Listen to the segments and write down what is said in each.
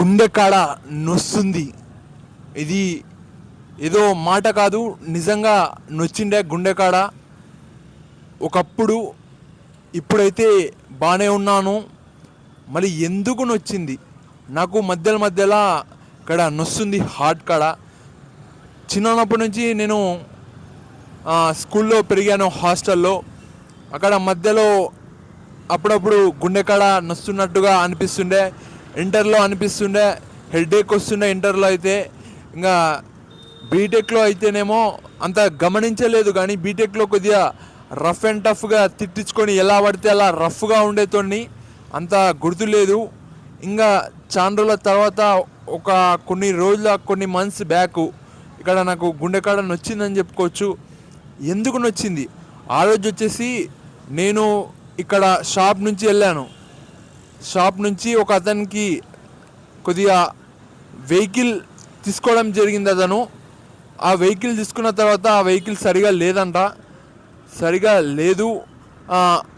గుండె కాడ నొస్తుంది. ఇది ఏదో మాట కాదు నిజంగా నొచ్చిండే గుండె కాడ ఒకప్పుడు ఇప్పుడైతే బాగానే ఉన్నాను. మరి ఎందుకు నొచ్చింది? నాకు మధ్యలో మధ్యలో ఇక్కడ నొస్తుంది హార్ట్ కాడ. చిన్నప్పటి నుంచి నేను స్కూల్లో పెరిగాను హాస్టల్లో. అక్కడ మధ్యలో అప్పుడప్పుడు గుండె కాడ నొస్తున్నట్టుగా అనిపిస్తుండే. ఇంటర్లో అనిపిస్తుండే హెడ్ఏక్ వస్తుండే ఇంటర్లో అయితే. ఇంకా బీటెక్లో అయితేనేమో అంత గమనించలేదు కానీ బీటెక్లో కొద్దిగా రఫ్ అండ్ టఫ్గా తిట్టించుకొని ఎలా పడితే అలా రఫ్గా ఉండేతోని అంత గుర్తులేదు ఇంకా చాలా రోజుల తర్వాత ఒక కొన్ని రోజుల కొన్ని మంత్స్ బ్యాక్ ఇక్కడ నాకు గుండె కాడ నొచ్చిందని చెప్పుకోవచ్చు. ఎందుకు నొచ్చింది? ఆ రోజు వచ్చేసి నేను ఇక్కడ షాప్ నుంచి వెళ్ళాను. షాప్ నుంచి ఒక అతనికి కొద్దిగా వెహికల్ తీసుకోవడం జరిగింది అతను. ఆ వెహికల్ తీసుకున్న తర్వాత ఆ వెహికల్ సరిగా లేదంట. సరిగా లేదు.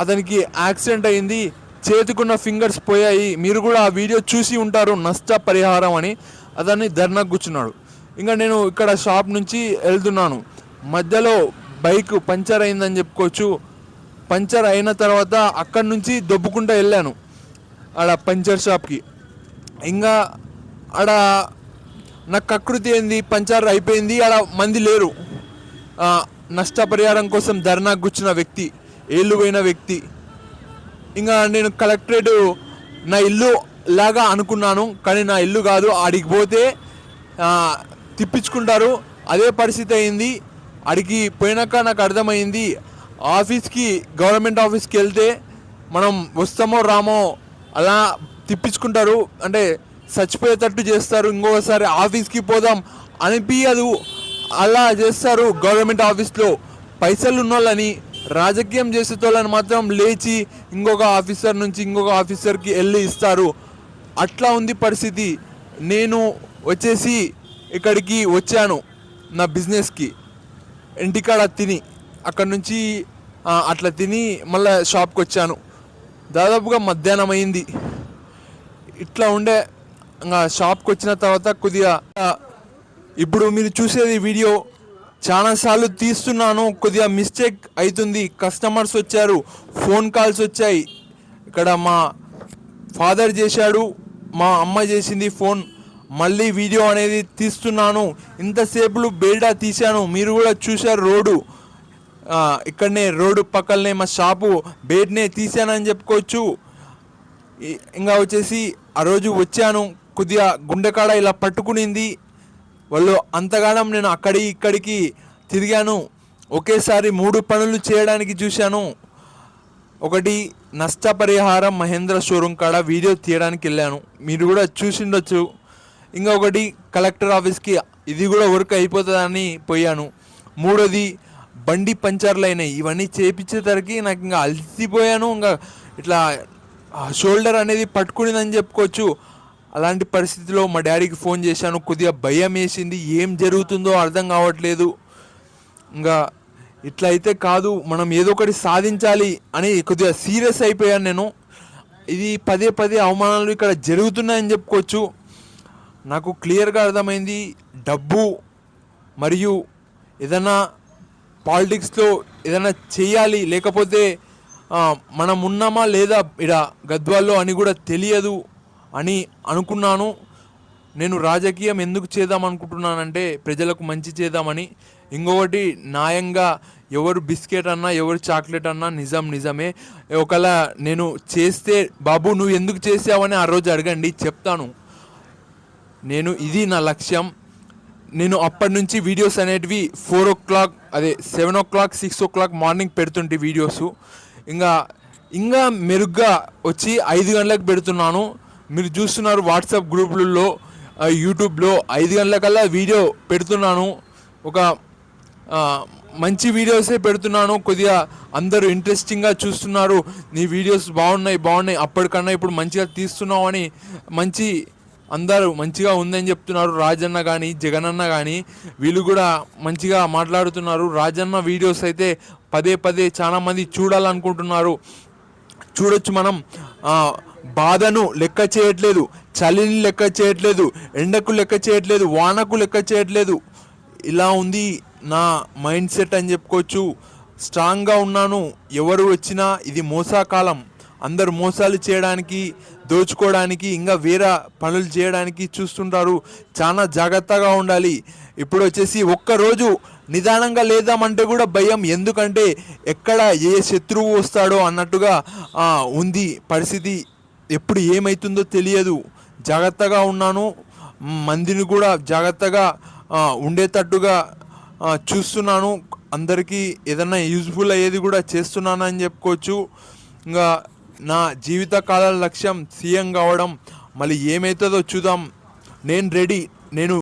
అతనికి యాక్సిడెంట్ అయింది. చేతికున్న ఫింగర్స్ పోయాయి. మీరు కూడా ఆ వీడియో చూసి ఉంటారు. నష్ట పరిహారం అని అతన్ని ధర్నా కూర్చున్నాడు. ఇంకా నేను ఇక్కడ షాప్ నుంచి వెళ్తున్నాను. మధ్యలో బైక్ పంచర్ అయిందని చెప్పుకోవచ్చు. పంచర్ అయిన తర్వాత అక్కడి నుంచి దొబ్బుకుంటూ వెళ్ళాను. ఆడ పంచర్ షాప్కి. ఇంకా ఆడ నా కకృతి ఏంది? పంచర్ అయిపోయింది. ఆడ మంది లేరు. నష్టపరిహారం కోసం ధర్నా కూర్చున్న వ్యక్తి ఏళ్ళు పోయిన వ్యక్తి. ఇంకా నేను కలెక్టరేట్ నా ఇల్లు లాగా అనుకున్నాను. కానీ నా ఇల్లు కాదు. ఆడికి పోతే తిప్పించుకుంటారు. అదే పరిస్థితి అయింది. ఆడికి పోయినాక నాకు అర్థమైంది. ఆఫీస్కి గవర్నమెంట్ ఆఫీస్కి వెళ్తే మనం వస్తామో రామో అలా తిప్పించుకుంటారు. అంటే చచ్చిపోయేటట్టు చేస్తారు. ఇంకొకసారి ఆఫీస్కి పోదాం అనిపించదు అలా చేస్తారు గవర్నమెంట్ ఆఫీస్లో. పైసలు ఉన్నోళ్ళని రాజకీయం చేసేటోళ్ళని మాత్రం లేచి ఇంకొక ఆఫీసర్ నుంచి ఇంకొక ఆఫీసర్కి వెళ్ళి ఇస్తారు. అట్లా ఉంది పరిస్థితి. నేను వచ్చేసి ఇక్కడికి వచ్చాను నా బిజినెస్కి. ఇంటికాడ తిని అక్కడ నుంచి అట్లా తిని మళ్ళీ షాప్కి వచ్చాను దాదాపుగా మధ్యాహ్నం అయింది. ఇట్లా ఉండే ఇంకా షాప్కి వచ్చిన తర్వాత కొద్దిగా ఇప్పుడు మీరు చూసేది వీడియో చాలాసార్లు తీస్తున్నాను కొద్దిగా మిస్టేక్ అవుతుంది కస్టమర్స్ వచ్చారు ఫోన్ కాల్స్ వచ్చాయి. ఇక్కడ మా ఫాదర్ చేశాడు మా అమ్మ చేసింది ఫోన్ మళ్ళీ వీడియో అనేది తీస్తున్నాను. ఇంతసేపులు బేల్డా తీశాను మీరు కూడా చూశారు రోడ్డు. ఇక్కడనే రోడ్డు పక్కనే మా షాపు బేడ్నే తీసానని చెప్పుకోవచ్చు. ఇంకా వచ్చేసి ఆ రోజు వచ్చాను కొద్దిగా గుండెకాడ ఇలా పట్టుకునింది. వాళ్ళు అంతగానం నేను అక్కడి ఇక్కడికి తిరిగాను. ఒకేసారి మూడు పనులు చేయడానికి చూశాను. ఒకటి నష్టపరిహారం మహేంద్ర షోరూమ్ కాడ వీడియో తీయడానికి వెళ్ళాను. మీరు కూడా చూసిండొచ్చు. ఇంకా ఒకటి కలెక్టర్ ఆఫీస్కి ఇది కూడా వర్క్ అయిపోతుందని పోయాను. మూడోది బండి పంచర్లు అయినాయి. ఇవన్నీ చేపించేసరికి నాకు ఇంకా అలసిపోయాను. ఇంకా ఇట్లా షోల్డర్ అనేది పట్టుకునేదని చెప్పుకోవచ్చు. అలాంటి పరిస్థితిలో మా డాడీకి ఫోన్ చేశాను. కొద్దిగా భయం వేసింది. ఏం జరుగుతుందో అర్థం కావట్లేదు. ఇంకా ఇట్లా అయితే కాదు మనం ఏదో ఒకటి సాధించాలి అని కొద్దిగా సీరియస్ అయిపోయాను నేను. ఇది పదే పదే అవమానాలు ఇక్కడ జరుగుతున్నాయని చెప్పుకోవచ్చు. నాకు క్లియర్గా అర్థమైంది. డబ్బు మరియు ఏదన్నా పాలిటిక్స్లో ఏదైనా చేయాలి లేకపోతే మనం ఉన్నామా లేదా ఇడ గద్వాల్లో అని కూడా తెలియదు అని అనుకున్నాను. నేను రాజకీయం ఎందుకు చేద్దాం అనుకుంటున్నానంటే ప్రజలకు మంచి చేద్దామని. ఇంకొకటి న్యాయంగా ఎవరు బిస్కెట్ అన్నా ఎవరు చాక్లెట్ అన్నా నిజం నిజమే. ఒకవేళ నేను చేస్తే బాబు నువ్వు ఎందుకు చేసావని ఆ రోజు అడగండి చెప్తాను. నేను ఇది నా లక్ష్యం. నేను అప్పటి నుంచి వీడియోస్ అనేటివి ఫోర్ ఓ క్లాక్ అదే seven o'clock six o'clock morning పెడుతుంటే వీడియోస్ ఇంకా ఇంకా మెరుగ్గా వచ్చి ఐదు గంటలకు పెడుతున్నాను. మీరు చూస్తున్నారు వాట్సాప్ గ్రూపులలో యూట్యూబ్లో ఐదు గంటలకల్లా వీడియో పెడుతున్నాను. ఒక మంచి వీడియోసే పెడుతున్నాను. కొద్దిగా అందరూ ఇంట్రెస్టింగ్గా చూస్తున్నారు. నీ వీడియోస్ బాగున్నాయి బాగున్నాయి. అప్పటికన్నా ఇప్పుడు మంచిగా తీస్తున్నావు అని మంచి అందరూ మంచిగా ఉందని చెప్తున్నారు. రాజన్న కానీ జగనన్న కానీ వీళ్ళు కూడా మంచిగా మాట్లాడుతున్నారు. రాజన్న వీడియోస్ అయితే పదే పదే చాలామంది చూడాలనుకుంటున్నారు. చూడొచ్చు మనం. బాధను లెక్క చేయట్లేదు. చలిని లెక్క చేయట్లేదు. ఎండకు లెక్క చేయట్లేదు. వానకు లెక్క చేయట్లేదు. ఇలా ఉంది నా మైండ్ సెట్ అని చెప్పుకోవచ్చు. స్ట్రాంగ్గా ఉన్నాను. ఎవరు వచ్చినా ఇది మోసాకాలం. అందరు మోసాలు చేయడానికి దోచుకోవడానికి ఇంకా వేరే పనులు చేయడానికి చూస్తుంటారు. చాలా జాగ్రత్తగా ఉండాలి. ఇప్పుడు వచ్చేసి ఒక్కరోజు నిదానంగా లేదామంటే కూడా భయం. ఎందుకంటే ఎక్కడ ఏ శత్రువు వస్తాడో అన్నట్టుగా ఉంది పరిస్థితి. ఎప్పుడు ఏమవుతుందో తెలియదు. జాగ్రత్తగా ఉన్నాను. మందిని కూడా జాగ్రత్తగా ఉండేటట్టుగా చూస్తున్నాను. అందరికీ ఏదైనా యూజ్ఫుల్ అయ్యేది కూడా చేస్తున్నానని చెప్పుకోవచ్చు. ఇంకా నా జీవితకాల లక్ష్యం సీఎం కావడం మళ్ళీ ఏమవుతుందో చూద్దాం. నేను రెడీ నేను